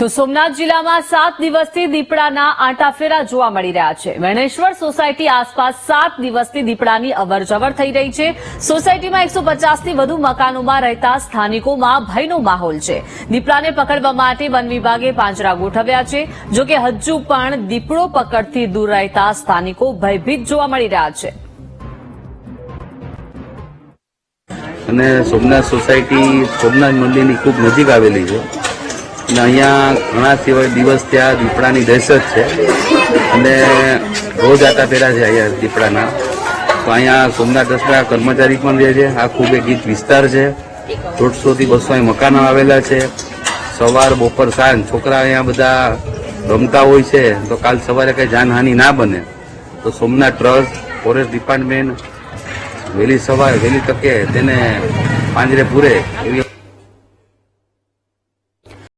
તો સોમનાથ જિલ્લામાં સાત દિવસથી દીપડાના આંટાફેરા જોવા મળી રહ્યા છે. વેણેશ્વર સોસાયટી આસપાસ સાત દિવસથી દીપડાની અવરજવર થઈ રહી છે. સોસાયટીમાં એકસો પચાસથી વધુ મકાનોમાં રહેતા સ્થાનિકોમાં ભયનો માહોલ છે. દીપડાને પકડવા માટે વન વિભાગે પાંજરા ગોઠવ્યા છે. જોકે હજુ પણ દીપડો પકડથી દૂર રહેતા સ્થાનિકો ભયભીત જોવા મળી રહ્યા છે. અને સોમનાથ સોસાયટી, સોમનાથ મંદિરની ખૂબ નજીક આવેલી છે. અને અહીંયા ઘણા સિવાય દિવસ ત્યાં દીપડાની દહેશત છે. અને રોજ આટા ફેરા છે અહીંયા દીપડાના. તો અહીંયા સોમનાથ ટ્રસ્ટના કર્મચારી પણ રહે છે. આ ખૂબ એક ગીત વિસ્તાર છે. દોઢસોથી બસો અહીં મકાનો આવેલા છે. સવાર, બપોર, સાંજ છોકરા અહીંયા બધા રમતા હોય છે. તો કાલ સવારે કંઈ જાનહાનિ ના બને. તો સોમનાથ ટ્રસ્ટ, ફોરેસ્ટ ડિપાર્ટમેન્ટ, વહેલી સવારે, વહેલી તકે તેને પાંજરે પૂરે એવી